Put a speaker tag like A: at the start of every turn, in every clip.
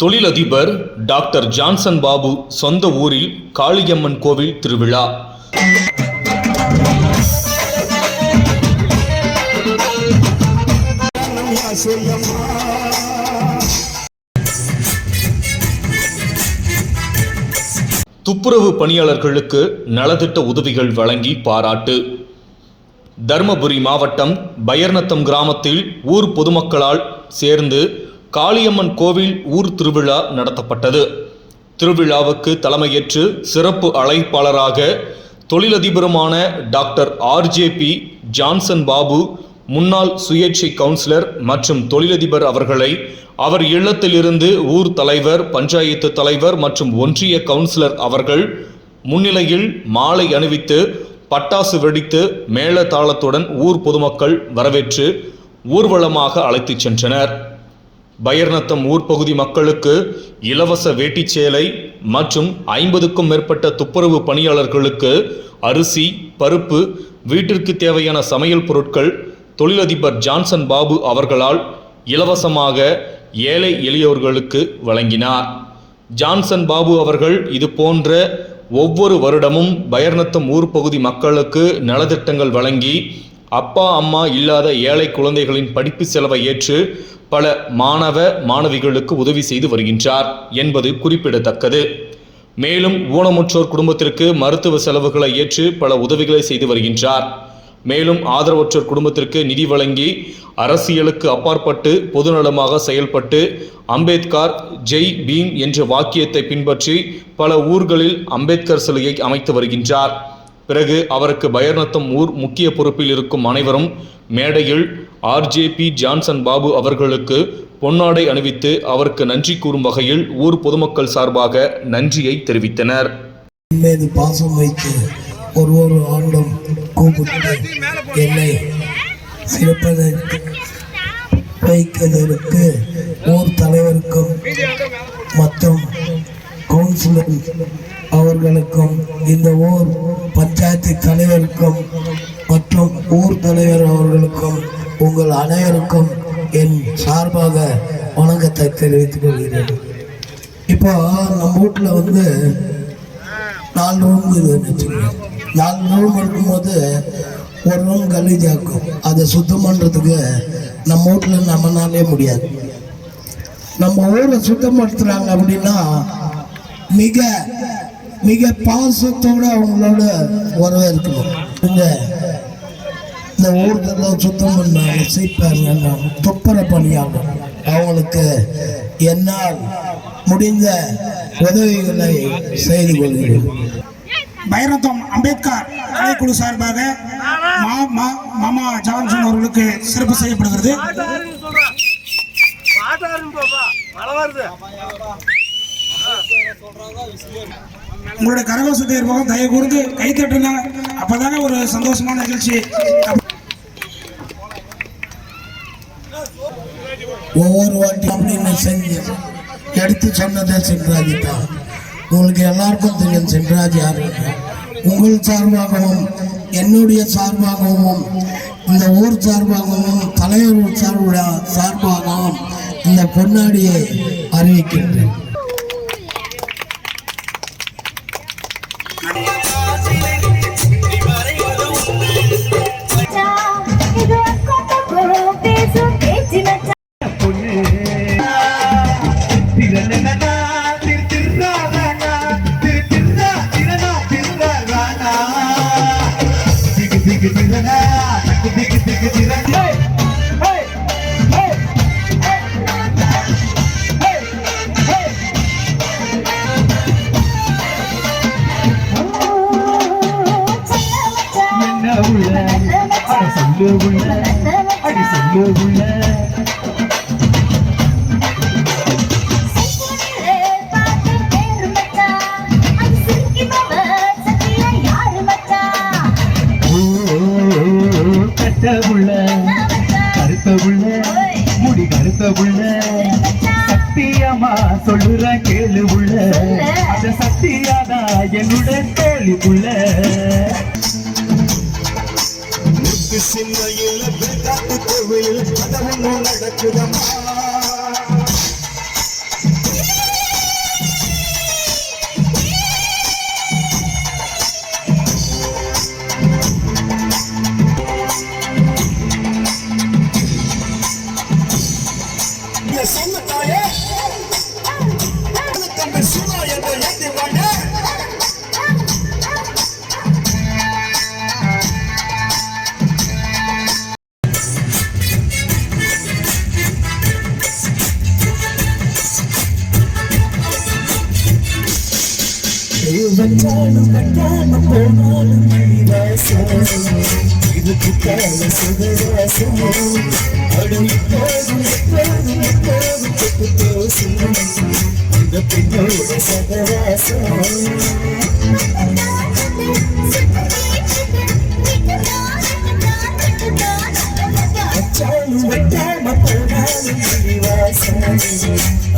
A: தொழிலதிபர் doctor Johnson Babu சொந்த ஊரில் காளியம்மன் கோவில் திருவிழா. துப்புரவு பணியாளர்களுக்கு நலத்திட்ட உதவிகள் வழங்கி பாராட்டு. தருமபுரி மாவட்டம் பயர்நத்தம் கிராமத்தில் ஊர் பொதுமக்களால் சேர்ந்து காளியம்மன் கோவில் ஊர் திருவிழா நடத்தப்பட்டது. திருவிழாவுக்கு தலைமையேற்று சிறப்பு அழைப்பாளராக தொழிலதிபருமான டாக்டர் ஆர்ஜேபி ஜான்சன் பாபு முன்னாள் சுயேட்சை கவுன்சிலர் மற்றும் தொழிலதிபர் அவர்களை அவர் இல்லத்திலிருந்து ஊர் தலைவர் பஞ்சாயத்து தலைவர் மற்றும் ஒன்றிய கவுன்சிலர் அவர்கள் முன்னிலையில் மாலை அணிவித்து பட்டாசு வெடித்து மேள தாளத்துடன் ஊர் பொதுமக்கள் வரவேற்று ஊர்வலமாக அழைத்துச் சென்றனர். பயர்நத்தம் ஊர்பகுதி மக்களுக்கு இலவச வேட்டிச் சேலை மற்றும் ஐம்பதுக்கும் மேற்பட்ட துப்புரவு பணியாளர்களுக்கு அரிசி பருப்பு வீட்டிற்கு தேவையான சமையல் பொருட்கள் தொழிலதிபர் ஜான்சன் பாபு அவர்களால் இலவசமாக ஏழை எளியவர்களுக்கு வழங்கினார். ஜான்சன் பாபு அவர்கள் இது போன்ற ஒவ்வொரு வருடமும் பயர்நத்தம் ஊர்பகுதி மக்களுக்கு நலத்திட்டங்கள் வழங்கி அப்பா அம்மா இல்லாத ஏழை குழந்தைகளின் படிப்பு செலவை ஏற்று பல மாணவ மாணவிகளுக்கு உதவி செய்து வருகின்றார் என்பது குறிப்பிடத்தக்கது. மேலும் ஊனமுற்றோர் குடும்பத்திற்கு மருத்துவ செலவுகளை ஏற்று பல உதவிகளை செய்து வருகின்றார். மேலும் ஆதரவற்றோர் குடும்பத்திற்கு நிதி வழங்கி அரசியலுக்கு அப்பாற்பட்டு பொதுநலமாக செயல்பட்டு அம்பேத்கர் ஜெய் பீம் என்ற வாக்கியத்தை பின்பற்றி பல ஊர்களில் அம்பேத்கர் சிலையை அமைத்து வருகின்றார். பிறகு அவருக்கு பயர்நத்தம் ஊர் முக்கிய பொறுப்பில் இருக்கும் அனைவரும் மேடையில் ஆர்ஜேபி ஜான்சன் பாபு அவர்களுக்கு பொன்னாடை அணிவித்து அவருக்கு நன்றி கூறும் வகையில் ஊர் பொதுமக்கள் சார்பாக நன்றியை தெரிவித்தனர்.
B: மீது பாசம் வைத்து ஒரு ஒரு ஆண்டும் கூப்பிட்டு என்னை சிறப்பதற்கு வைக்கிறதற்கு ஊர் தலைவருக்கும் மற்றும் கவுன்சிலர் அவர்களுக்கும் இந்த ஊர் பஞ்சாயத்து தலைவருக்கும் மற்றும் ஊர் தலைவர் அவர்களுக்கும் உங்கள் அனைவருக்கும் என் சார்பாக வணக்கத்தை தெரிவித்துக் கொள்கிறேன். இப்போ நம்ம வீட்டில் வந்து நாலு ரூம் வச்சுக்கோங்க. நாலு ரூம் இருக்கும்போது ஒரு ரூம் கலீஜாக்கும் அதை சுத்தம் பண்ணுறதுக்கு நம்ம வீட்டில் நம்மனாலே முடியாது. நம்ம ஊரை சுத்தப்படுத்துகிறாங்க அப்படின்னா மிக மிக பாசத்தோடு அவங்களோட உறவு இருக்கணும் இந்த இந்த ஊர்தெல்லாம் சுத்தம் பண்ணாங்க சீப்பாங்க துப்புர பணியாளர். அவங்களுக்கு என்னால் முடிந்த உதவிகளை செய்து கொள்கிறேன்.
C: பைரத்தம் அம்பேத்கர் கலைக்குழு சார்பாக மா- மா- மாமா ஜான்சன் அவர்களுக்கு சிறப்பு செய்யப்படுகிறது. உங்களுடைய கரகோசத்தை இருப்போம் தயவு கூர்ந்து கை தட்டுங்க. அப்பதானே ஒரு சந்தோஷமான நிகழ்ச்சி.
B: ஒவ்வொரு வாட்டி அப்படின்னு செஞ்சு எடுத்து சொன்னதே சென்றாஜி தான் உங்களுக்கு எல்லாருக்கும் தெரியும் சென்றாஜ் யார் உங்கள் சார்பாகவும் என்னுடைய சார்பாகவும் இந்த ஊர் சார்பாகவும் தலைவர் சார்புடைய சார்பாகவும் இந்த பொன்னாடியை அறிவிக்கின்றேன்.
D: உள்ள? அட சொல்லு உள்ள. அடி சொல்லு உள்ள. சொல்லுற கேளு உள்ள அந்த சத்தியாதா? என்னோட கேள்வி உள்ள
B: சின்னையில் காட்டு கோவில் நடக்குதம்மா.
E: வச்சாலும் கட்டாம போனாலும் மணிவாசம் இது குத்தால சுகவாசம் அடும் எப்போதும் எப்போதும் எப்போதும் தொட்டு பேசும் இந்த பெண்ணோட சகவாசம்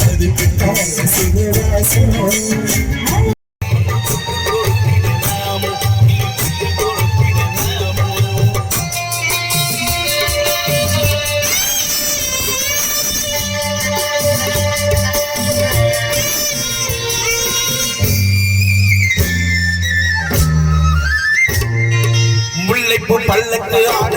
E: அது குத்தால சுகவாசம்
F: 안돼요?